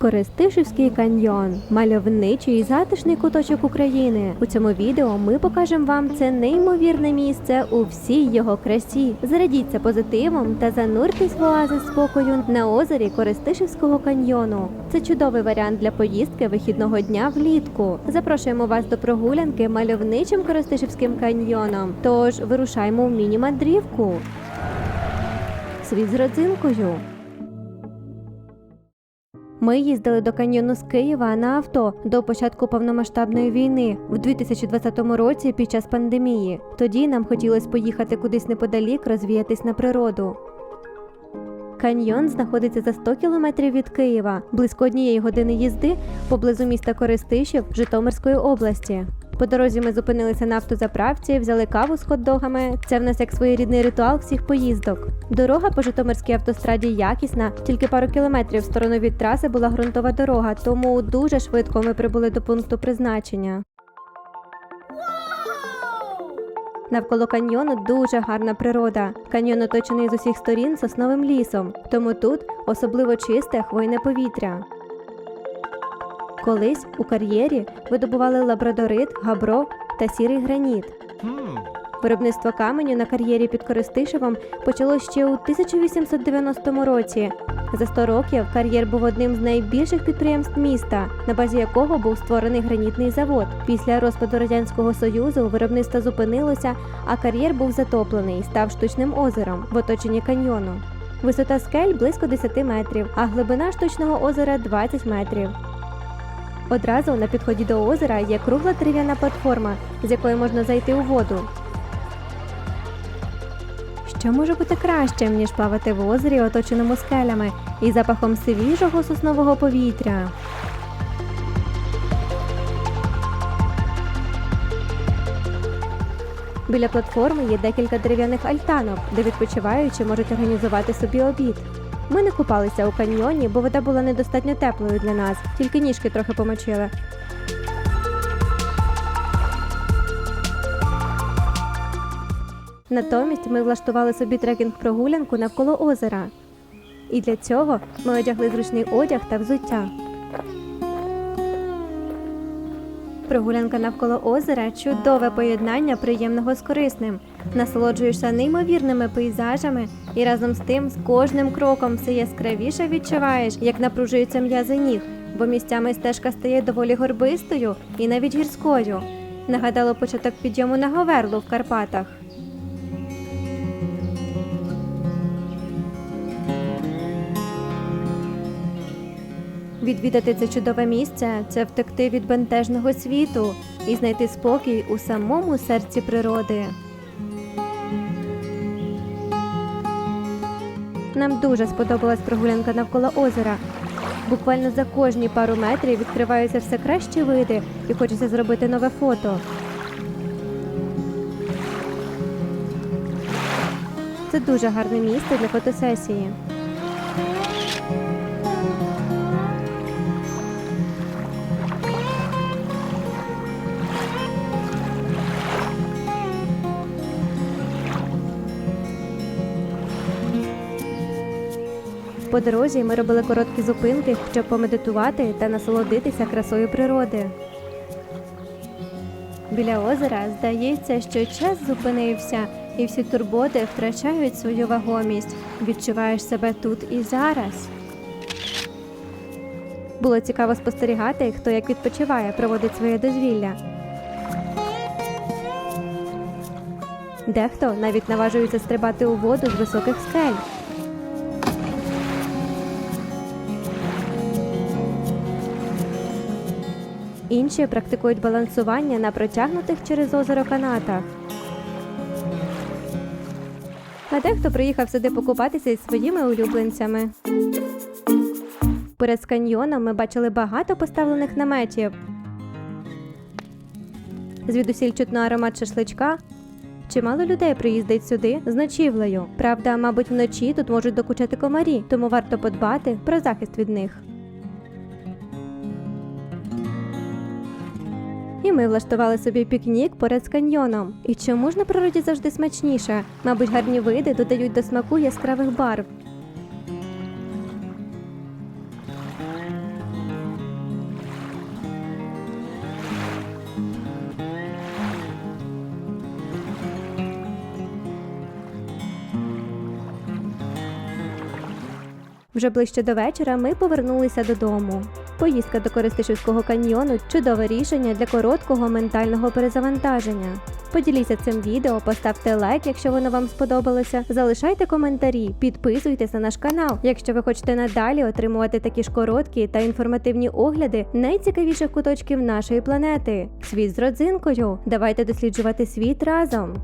Користишівський каньйон мальовничий і затишний куточок України. У цьому відео ми покажемо вам це неймовірне місце у всій його красі. Зарядіться позитивом та зануртесь в оазис спокою на озері Користишівського каньйону. Це чудовий варіант для поїздки вихідного дня влітку. Запрошуємо вас до прогулянки мальовничим Користишівським каньйоном. Тож вирушаймо в міні-мандрівку. Світ з родзинкою. Ми їздили до каньйону з Києва на авто до початку повномасштабної війни в 2020 році під час пандемії. Тоді нам хотілося поїхати кудись неподалік, розвіятись на природу. Каньйон знаходиться за 100 кілометрів від Києва, близько однієї години їзди поблизу міста Користишів Житомирської області. По дорозі ми зупинилися на автозаправці, взяли каву з хот-догами. Це в нас як своєрідний ритуал всіх поїздок. Дорога по Житомирській автостраді якісна, тільки пару кілометрів в сторону від траси була ґрунтова дорога, тому дуже швидко ми прибули до пункту призначення. Навколо каньйону дуже гарна природа. Каньйон оточений з усіх сторін сосновим лісом, тому тут особливо чисте хвойне повітря. Колись у кар'єрі видобували лабрадорит, габро та сірий граніт. Виробництво каменю на кар'єрі під Користишевом почалось ще у 1890 році. За 100 років кар'єр був одним з найбільших підприємств міста, на базі якого був створений гранітний завод. Після розпаду радянського союзу виробництво зупинилося, а кар'єр був затоплений і став штучним озером в оточенні каньйону. Висота скель близько 10 метрів, а глибина штучного озера 20 метрів. Одразу на підході до озера є кругла дерев'яна платформа, з якої можна зайти у воду. Що може бути кращим, ніж плавати в озері, оточеному скелями, і запахом свіжого соснового повітря? Біля платформи є декілька дерев'яних альтанок, де відпочиваючі можуть організувати собі обід. Ми не купалися у каньйоні, бо вода була недостатньо теплою для нас, тільки ніжки трохи помочили. Натомість ми влаштували собі трекінг-прогулянку навколо озера. І для цього ми одягли зручний одяг та взуття. Прогулянка навколо озера чудове поєднання приємного з корисним. Насолоджуєшся неймовірними пейзажами і разом з тим з кожним кроком все яскравіше відчуваєш, як напружуються м'язи ніг, бо місцями стежка стає доволі горбистою і навіть гірською. Нагадало початок підйому на Говерлу в Карпатах. Відвідати це чудове місце це втекти від бентежного світу і знайти спокій у самому серці природи. Нам дуже сподобалась прогулянка навколо озера. Буквально за кожні пару метрів відкриваються все кращі види і хочеться зробити нове фото. Це дуже гарне місце для фотосесії. По дорозі ми робили короткі зупинки, щоб помедитувати та насолодитися красою природи. Біля озера здається, що час зупинився, і всі турботи втрачають свою вагомість. Відчуваєш себе тут і зараз. Було цікаво спостерігати, хто як відпочиває, проводить своє дозвілля. Дехто навіть наважується стрибати у воду з високих скель. Інші практикують балансування на протягнутих через озеро канатах. А дехто приїхав сюди покупатися із своїми улюбленцями. Перед каньйоном ми бачили багато поставлених наметів. Звідусіль чутно аромат шашличка. Чимало людей приїздить сюди з ночівлею. Правда, мабуть, вночі тут можуть докучати комарі, тому варто подбати про захист від них. І ми влаштували собі пікнік поряд з каньйоном. І чому ж на природі завжди смачніше? Мабуть, гарні види додають до смаку яскравих барв. Вже ближче до вечора ми повернулися додому. Поїздка до Користишівського каньйону чудове рішення для короткого ментального перезавантаження. Поділіться цим відео, поставте лайк, якщо воно вам сподобалося. Залишайте коментарі, підписуйтесь на наш канал, якщо ви хочете надалі отримувати такі ж короткі та інформативні огляди найцікавіших куточків нашої планети. Світ з родзинкою. Давайте досліджувати світ разом.